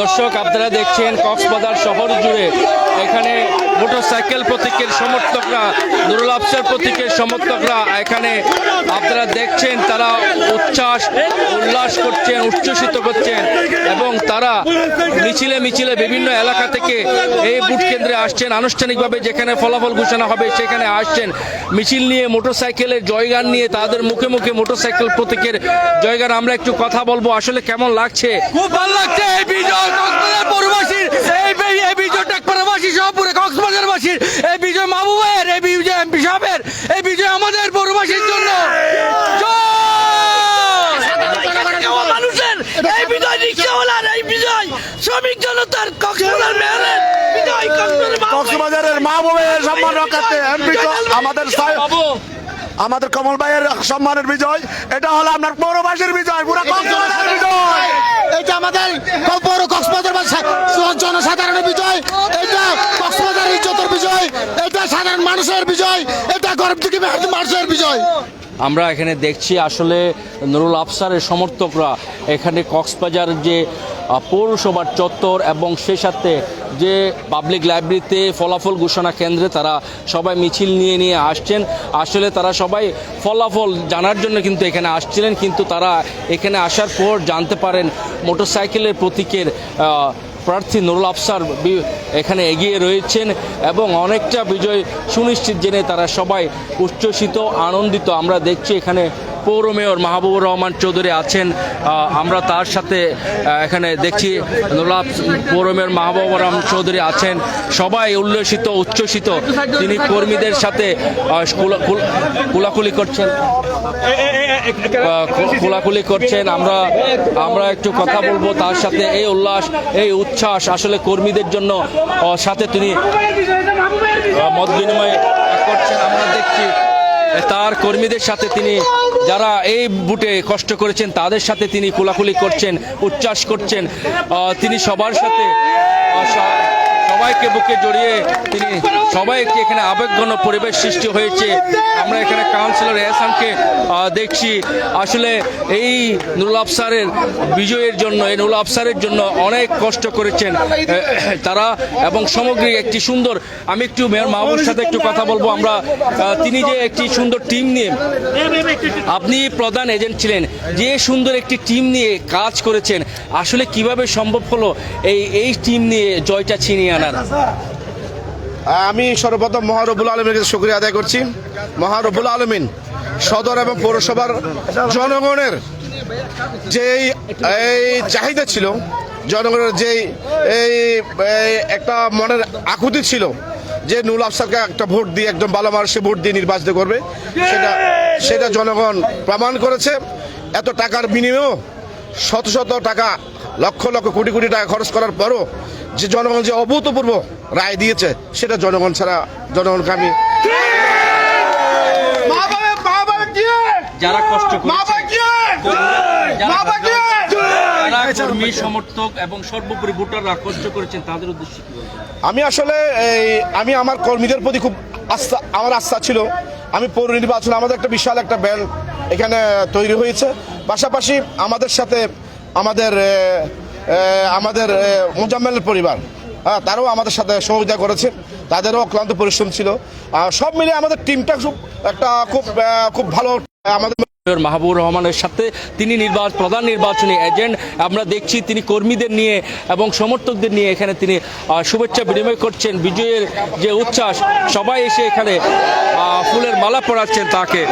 দর্শক আপনারা দেখছেন কক্সবাজার শহর জুড়ে। এখানে মোটরসাইকেল প্রতীকের সমর্থকরা, নুরুল আফসার প্রতীকের সমর্থকরা এখানে আপনারা দেখছেন, তারা উচ্ছ্বাস, উল্লাস করছেন, উচ্ছ্বসিত করছেন এবং তারা মিছিলে মিছিলে বিভিন্ন এলাকা থেকে এই বুট কেন্দ্রে আসছেন। আনুষ্ঠানিকভাবে যেখানে ফলাফল ঘোষণা হবে, সেখানে আসছেন। মিছিল নিয়ে, মোটরসাইকেলের জয়গান নিয়ে, তাদের মুখে মুখে মোটরসাইকেল প্রতীকের জয়গান। আমরা একটু কথা বলব, আসলে কেমন লাগছে? খুব ভালো লাগছে এই বিজয় এই বি- এই বিজয় টেকপাড়াবাসী সহ পুরো কক্সবাজারবাসীর এই বিজয় মাহবুবের এই বিজয় এমপি সাহেবের এই বিজয় আমাদের পৌরবাসীর জন্য। মানুষের এই বিজয় রিক্সাওয়ালার এই বিজয় শ্রমিক জনতার কক্সবাজার মেয়রের বিজয় কক্সবাজার মাহবুবের। কক্সবাজারের মাহবুবের সম্মান এমপি আমাদের কমল ভাইয়ের সম্মানের বিজয়। এটা হলো আপনার পৌরবাসীর বিজয় পুরো কক্সবাজারের বিজয়। এটা আমাদের পৌর কক্সবাজার বা জনসাধারণের বিজয়। কক্সবাজার বিজয়, এটা সাধারণ মানুষের বিজয়, এটা গরিব মানুষের বিজয়। আমরা এখানে দেখছি আসলে নুরুল আফসারের সমর্থকরা এখানে কক্সবাজার যে পৌরসভার চত্বর এবং সেই সাথে যে পাবলিক লাইব্রেরিতে ফলাফল ঘোষণা কেন্দ্রে তারা সবাই মিছিল নিয়ে নিয়ে আসছেন। আসলে তারা সবাই ফলাফল জানার জন্য কিন্তু এখানে আসছিলেন, কিন্তু তারা এখানে আসার পর জানতে পারেন মোটরসাইকেলের প্রতীকের প্রার্থী নুরুল আফসার এখানে এগিয়ে রয়েছেন এবং অনেকটা বিজয় সুনিশ্চিত জেনে তারা সবাই উচ্ছ্বসিত, আনন্দিত। আমরা দেখছি এখানে পৌর মেয়র মাহবুবুর রহমান চৌধুরী আছেন। আমরা তার সাথে এখানে দেখছি আফ- পৌর মেয়র মাহবুবুর রহমান চৌধুরী আছেন। সবাই উল্লসিত, উচ্ছ্বসিত। তিনি কর্মীদের সাথে কুলাকুলি করছেন। কোলাকুলি করছেন। আমরা আমরা একটু কথা বলব তার সাথে। এই উল্লাস, এই উচ্ছ্বাস আসলে কর্মীদের জন্য সাথে তিনি মত বিনিময় করছেন। আমরা দেখছি তার কর্মীদের সাথে তিনি, যারা এই বুটে কষ্ট করেছেন, তাদের সাথে তিনি কোলাকুলি করছেন, উচ্ছ্বাস করছেন। তিনি সবার সাথে সবাইকে বুকে জড়িয়ে তিনি সবাইকে এখানে আবেগঘন পরিবেশ সৃষ্টি হয়েছে। আমরা এখানে কাউন্সিলর এহসানকে দেখছি। আসলে এই নুরুল আফসারের বিজয়ের জন্য, এই নুরুল আফসারের জন্য অনেক কষ্ট করেছেন। তারা এবং সামগ্রিক একটি সুন্দর, আমি একটু মেয়র মাহবুর সাথে একটু কথা বলব। আমরা তিনি যে একটি সুন্দর টিম নিয়ে, আপনি প্রধান এজেন্ট ছিলেন, যে সুন্দর একটি টিম নিয়ে কাজ করেছেন, আসলে কীভাবে সম্ভব হলো এই এই টিম নিয়ে জয়টা ছিনিয়ে আনার? আমি সর্বপ্রথম মহারবুল আলমীর কাছে শুক্রিয়া আদায় করছি। মহারবুল আলমিন সদর এবং পৌরসভার জনগণের যেই, এই চাহিদা ছিল, জনগণের যেই, এই একটা মনের আকুতি ছিল যে নুল আফসারকে একটা ভোট দিয়ে একদম ভালো মানুষে ভোট দিয়ে নির্বাচিত করবে, সেটা সেটা জনগণ প্রমাণ করেছে। এত টাকার বিনিময়েও শত শত টাকা, লক্ষ লক্ষ কোটি কোটি টাকা খরচ করার পরও যে জনগণ যে অভূতপূর্ব রায় দিয়েছে সেটা জনগণ ছাড়া জনগণকে আমি যারা কষ্ট করেছে। যারা যারা কর্মী সমর্থক এবং সর্বোপরি ভোটাররা কষ্ট করেছেন তাদের উদ্দেশ্যে আমি আসলে এই আমি আমার কর্মীদের প্রতি খুব আস্থা আমার আস্থা ছিল। আমি পৌর নির্বাচন আমাদের একটা বিশাল একটা ব্যান্ড এখানে তৈরি হয়েছে। পাশাপাশি আমাদের সাথে আমাদের আমাদের মোজাম্মেলের পরিবার হ্যাঁ তারাও আমাদের সাথে সহযোগিতা করেছে। তাদেরও অক্লান্ত পরিশ্রম ছিল। সব মিলে আমাদের টিমটা খুব, একটা খুব খুব ভালো। আমাদের মেয়র মাহবুবুর রহমানের সাথে তিনি নির্বাচন প্রধান নির্বাচনী এজেন্ট আমরা দেখছি তিনি কর্মীদের নিয়ে এবং সমর্থকদের নিয়ে এখানে তিনি শুভেচ্ছা বিনিময় করছেন। বিজয়ের যে উচ্ছ্বাস, সবাই এসে এখানে ফুলের মালা পরাচ্ছেন তাকে।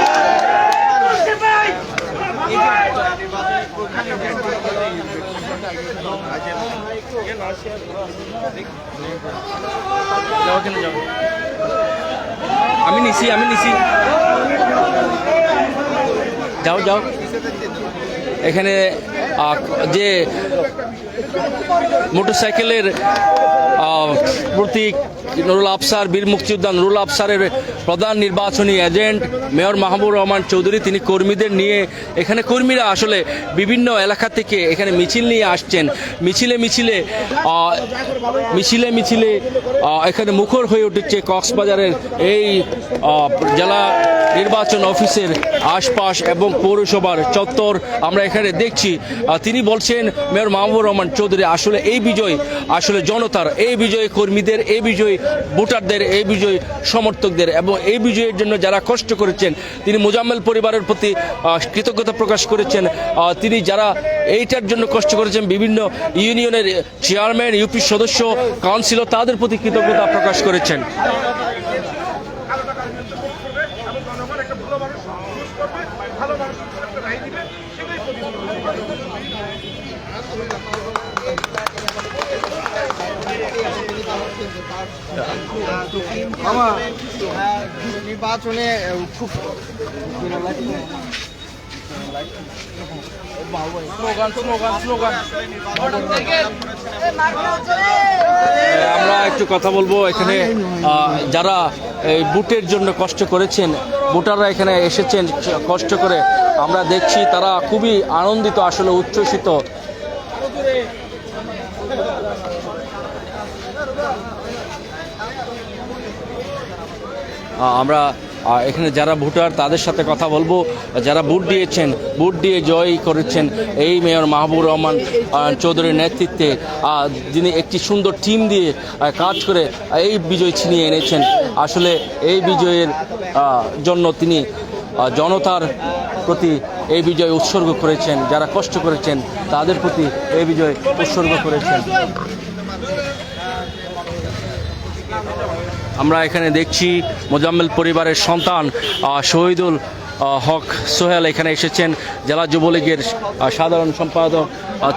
আমি নিছি আমি নিছি। যাও যাও। এখানে যে মোটর সাইকেলের প্রতীক নুরুল আফসার, বীর মুক্তিযোদ্ধা নুরুল আফসারের প্রধান নির্বাচনী এজেন্ট মেয়র মাহবুব রহমান চৌধুরী, তিনি কর্মীদের নিয়ে এখানে কর্মীরা আসলে বিভিন্ন এলাকা থেকে এখানে মিছিল নিয়ে আসছেন। মিছিলে মিছিলে মিছিলে মিছিলে এখানে মুখর হয়ে উঠেছে কক্সবাজারের এই জেলা নির্বাচন অফিসের আশপাশ এবং পৌরসভার চত্বর আমরা এখানে দেখছি। তিনি বলছেন, মেয়র মাহবুব রহমান চৌধুরী, আসলে এই বিজয়, আসলে জনতার এই বিজয় কর্মীদের এই বিজয় ভোটারদের, এই বিজয়ী সমর্থকদের এবং এই বিজয়ের জন্য যারা কষ্ট করেছেন, তিনি মোজাম্মেল পরিবারের প্রতি কৃতজ্ঞতা প্রকাশ করেছেন। তিনি যারা এইটার জন্য কষ্ট করেছেন, বিভিন্ন ইউনিয়নের চেয়ারম্যান, ইউপি সদস্য, কাউন্সিলর, তাদের প্রতি কৃতজ্ঞতা প্রকাশ করেছেন। নির্বাচনে খুব আমরা একটু কথা বলব এখানে যারা, এই বুটের জন্য কষ্ট করেছেন, ভোটাররা এখানে এসেছেন কষ্ট করে আমরা দেখছি তারা খুবই আনন্দিত, আসলে উচ্ছ্বসিত। আমরা এখানে যারা ভোটার, তাদের সাথে কথা বলব। যারা ভোট দিয়েছেন, ভোট দিয়ে জয় করেছেন এই মেয়র মাহবুব রহমান চৌধুরীর নেতৃত্বে যিনি একটি সুন্দর টিম দিয়ে কাজ করে এই বিজয় ছিনিয়ে এনেছেন। আসলে এই বিজয়ের জন্য তিনি জনতার প্রতি এই বিজয় উৎসর্গ করেছেন। যারা কষ্ট করেছেন, তাদের প্রতি এই বিজয় উৎসর্গ করেছেন। আমরা এখানে দেখছি মোজাম্মেল পরিবারের সন্তান শহীদুল হক সোহেল এখানে এসেছেন, জেলা যুবলীগের সাধারণ সম্পাদক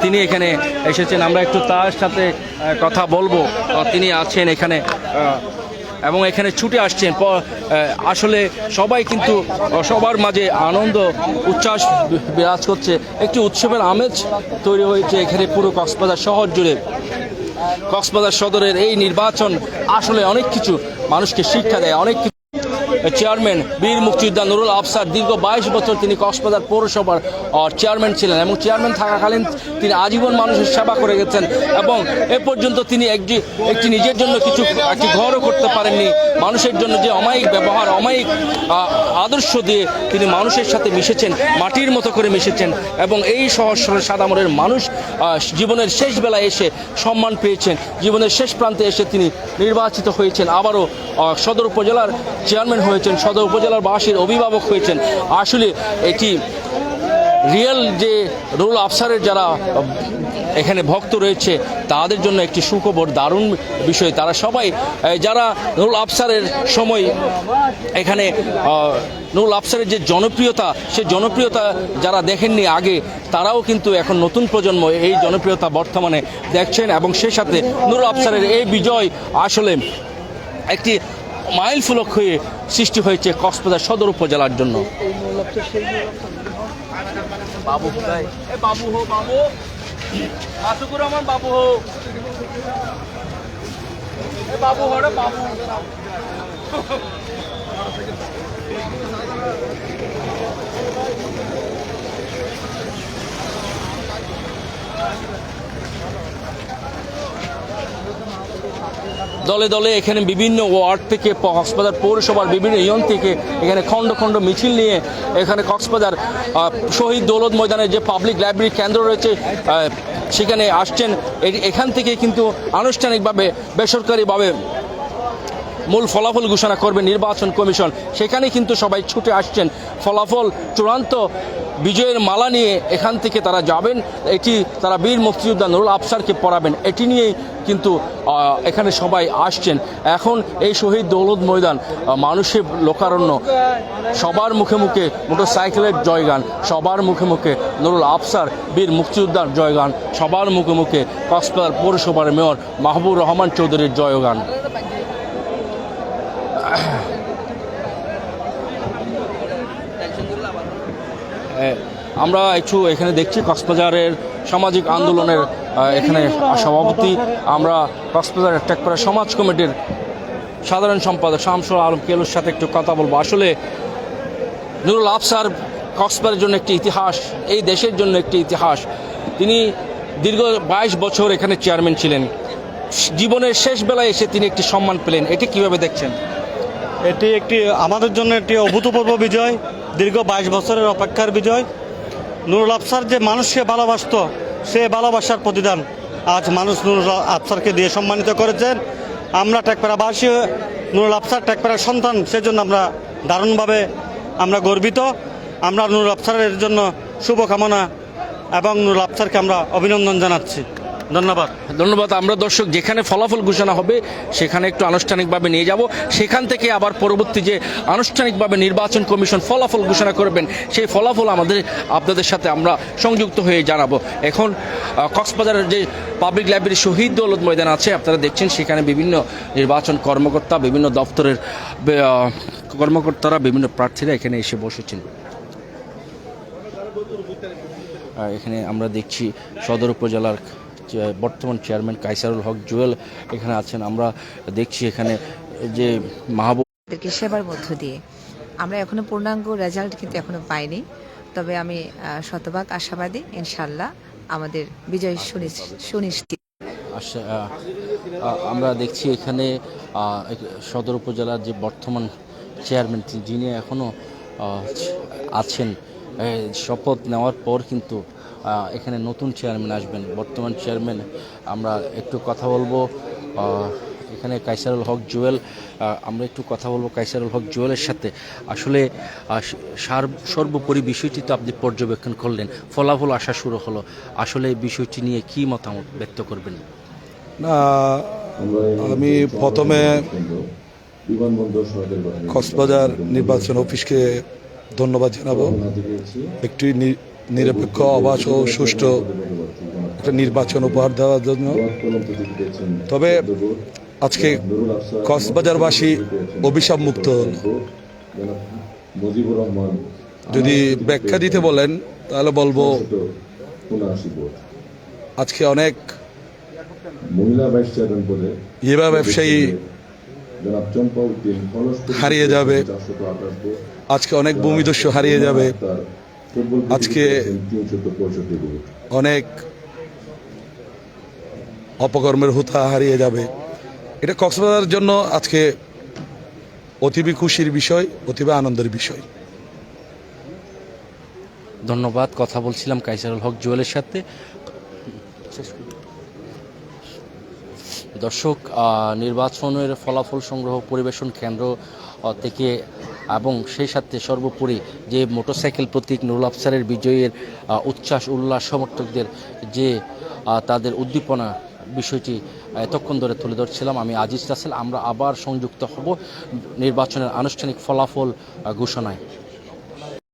তিনি এখানে এসেছেন। আমরা একটু তার সাথে কথা বলব। তিনি আছেন এখানে এবং এখানে ছুটে আসছেন। আসলে সবাই কিন্তু সবার মাঝে আনন্দ, উচ্ছ্বাস বিরাজ করছে। একটি উৎসবের আমেজ তৈরি হয়েছে এখানে পুরো কক্সবাজার শহর জুড়ে। কক্সবাজার সদরের এই নির্বাচন আসলে অনেক কিছু মানুষকে শিক্ষা দেয় অনেক চেয়ারম্যান বীর মুক্তিযোদ্ধা নুরুল আফসার দীর্ঘ বাইশ বছর তিনি কক্সবাজার পৌরসভার চেয়ারম্যান ছিলেন এবং চেয়ারম্যান থাকাকালীন তিনি আজীবন মানুষের সেবা করে গেছেন এবং এ পর্যন্ত তিনি একটি একটি নিজের জন্য কিছু, একটি ঘরও করতে পারেননি। মানুষের জন্য যে অমায়িক ব্যবহার, অমায়িক আদর্শ দিয়ে তিনি মানুষের সাথে মিশেছেন, মাটির মতো করে মিশেছেন এবং এই সহজ সাদামরের মানুষ জীবনের শেষ বেলায় এসে সম্মান পেয়েছেন। জীবনের শেষ প্রান্তে এসে তিনি নির্বাচিত হয়েছেন। আবারও সদর উপজেলার চেয়ারম্যান হয়েছেন, সদর উপজেলার বাসীর অভিভাবক হয়েছেন। আসলে এটি রিয়েল যে রুল আফসারের যারা এখানে ভক্ত রয়েছে, তাদের জন্য একটি সুখবর, দারুণ বিষয়। তারা সবাই যারা নুরুল আফসারের সময় এখানে নুরুল আফসারের যে জনপ্রিয়তা, সে জনপ্রিয়তা যারা দেখেননি আগে, তারাও কিন্তু এখন নতুন প্রজন্ম এই জনপ্রিয়তা বর্তমানে দেখছেন এবং সেই সাথে নুরুল আফসারের এই বিজয় আসলে একটি মাইল ফুলক হয়ে সৃষ্টি হয়েছে কক্সবাজার সদর উপজেলার জন্য। বাবু বাবু হো, বাবু। মাসুকুর রহমান বাবু হো। বাবু হো বাবু। দলে দলে এখানে বিভিন্ন ওয়ার্ড থেকে কক্সবাজার পৌরসভার বিভিন্ন ইয়ন থেকে এখানে খণ্ড খণ্ড মিছিল নিয়ে এখানে কক্সবাজার শহীদ দৌলত ময়দানে যে পাবলিক লাইব্রেরি কেন্দ্র রয়েছে সেখানে আসছেন। এখান থেকে কিন্তু আনুষ্ঠানিকভাবে, বেসরকারিভাবে মূল ফলাফল ঘোষণা করবে নির্বাচন কমিশন। সেখানে কিন্তু সবাই ছুটে আসছেন। ফলাফল চূড়ান্ত বিজয়ের মালা নিয়ে এখান থেকে তারা যাবেন। এটি তারা বীর মুক্তিযোদ্ধা নুরুল আফসারকে পড়াবেন। এটি নিয়েই কিন্তু এখানে সবাই আসছেন। এখন এই শহীদ দৌলত ময়দান মানুষের লোকারণ্য। সবার মুখে মুখে মোটর সাইকেলের জয়গান। সবার মুখে মুখে নুরুল আফসার বীর মুক্তিযোদ্ধার জয়গান। সবার মুখে মুখে কক্সবাজার পৌরসভার মেয়র মাহবুব রহমান চৌধুরীর জয়গান। আমরা একটু এখানে দেখছি কক্সবাজারের সামাজিক আন্দোলনের এখানে সভাপতি। আমরা কক্সবাজার টেকপাড়া সমাজ কমিটির সাধারণ সম্পাদক শামসুল আলম কেলুর সাথে একটু কথা বলব। আসলে নুরুল আফসার কক্সবাজারের জন্য একটি ইতিহাস, এই দেশের জন্য একটি ইতিহাস। তিনি দীর্ঘ বাইশ বছর এখানে চেয়ারম্যান ছিলেন। জীবনের শেষ বেলায় এসে তিনি একটি সম্মান পেলেন। এটি কীভাবে দেখছেন? এটি একটি, আমাদের জন্য একটি অভূতপূর্ব বিজয়, দীর্ঘ বাইশ বছরের অপেক্ষার বিজয়। নুরুল আফসার যে মানুষকে ভালোবাসতো, সে ভালোবাসার প্রতিদান আজ মানুষ নুরুল আফসারকে দিয়ে সম্মানিত করেছেন। আমরা টেকপাড়াবাসী, নুরুল আফসার টেকপাড়ার সন্তান, সেজন্য আমরা দারুণভাবে আমরা গর্বিত। আমরা নুরুল আফসারের জন্য শুভকামনা এবং নুরুল আফসারকে আমরা অভিনন্দন জানাচ্ছি। ধন্যবাদ। ধন্যবাদ। আমরা দর্শক, যেখানে ফলাফল ঘোষণা হবে, সেখানে একটু আনুষ্ঠানিকভাবে নিয়ে যাব। সেখান থেকে আবার পরবর্তী যে আনুষ্ঠানিকভাবে নির্বাচন কমিশন ফলাফল ঘোষণা করবেন, সেই ফলাফল আমাদের, আপনাদের সাথে আমরা সংযুক্ত হয়ে জানাব। এখন কক্সবাজারের যে পাবলিক লাইব্রেরি শহীদ দৌলত ময়দান আছে, আপনারা দেখছেন, সেখানে বিভিন্ন নির্বাচন কর্মকর্তা, বিভিন্ন দপ্তরের কর্মকর্তারা, বিভিন্ন প্রার্থীরা এখানে এসে বসেছেন। এখানে আমরা দেখছি সদর উপজেলার বর্তমান চেয়ারম্যান কাইসারুল হক জুয়েল এখানে আছেন। আমরা দেখছি এখানে যে মাহবুব সেবার মধ্য দিয়ে। আমরা এখনও পূর্ণাঙ্গ রেজাল্ট কিন্তু এখনও পাইনি। তবে আমি শতভাগ আশাবাদী ইনশাল্লাহ আমাদের বিজয় সুনিশ্চিত। আমরা দেখছি এখানে সদর উপজেলার যে বর্তমান চেয়ারম্যান যিনি এখনও আছেন। শপথ নেওয়ার পর কিন্তু এখানে নতুন চেয়ারম্যান আসবেন। বর্তমান চেয়ারম্যান আমরা একটু কথা বলব এখানে কাইসারুল হক জুয়েল আমরা একটু কথা বলব কাইসারুল হক জুয়েলের সাথে। আসলে সার- সর্বোপরি বিষয়টি তো আপনি পর্যবেক্ষণ করলেন, ফলাফল আসা শুরু হলো। আসলে এই বিষয়টি নিয়ে কি মতামত ব্যক্ত করবেন? না, আমি প্রথমে কক্সবাজার নির্বাচন অফিসকে ধন্যবাদ জানাব। একটি নিরপেক্ষ অবাধ ও সুষ্ঠু একটা নির্বাচন উপহার দেওয়ার জন্য। তবে আজকে কক্সবাজারবাসী অভিশাপ মুক্ত হল। যদি ব্যাখ্যা দিতে বলেন তাহলে বলব আজকে অনেক ইয়েবা ব্যবসায়ী হারিয়ে যাবে। আজকে অনেক ভূমিদস্যু হারিয়ে যাবে। আজকে- অনেক অপকর্মের হুতা হারিয়ে যাবে। এটা কক্সবাজারের জন্য আজকে অতিবি খুশির বিষয়, অতিবি আনন্দের বিষয়। ধন্যবাদ, কথা বলছিলাম কাইসারুল হক জুয়েলের সাথে। দর্শক নির্বাচনের ফলাফল সংগ্রহ পরিবেশন কেন্দ্র থেকে এবং সেই সাথে সর্বোপরি যে মোটরসাইকেল প্রতীক নুরুল আফসারের বিজয়ের উচ্ছ্বাস, উল্লাস, সমর্থকদের যে তাদের উদ্দীপনা বিষয়টি এতক্ষণ ধরে তুলে ধরছিলাম। আমি আজিজ রাসেল, আমরা আবার সংযুক্ত হব নির্বাচনের আনুষ্ঠানিক ফলাফল ঘোষণায়।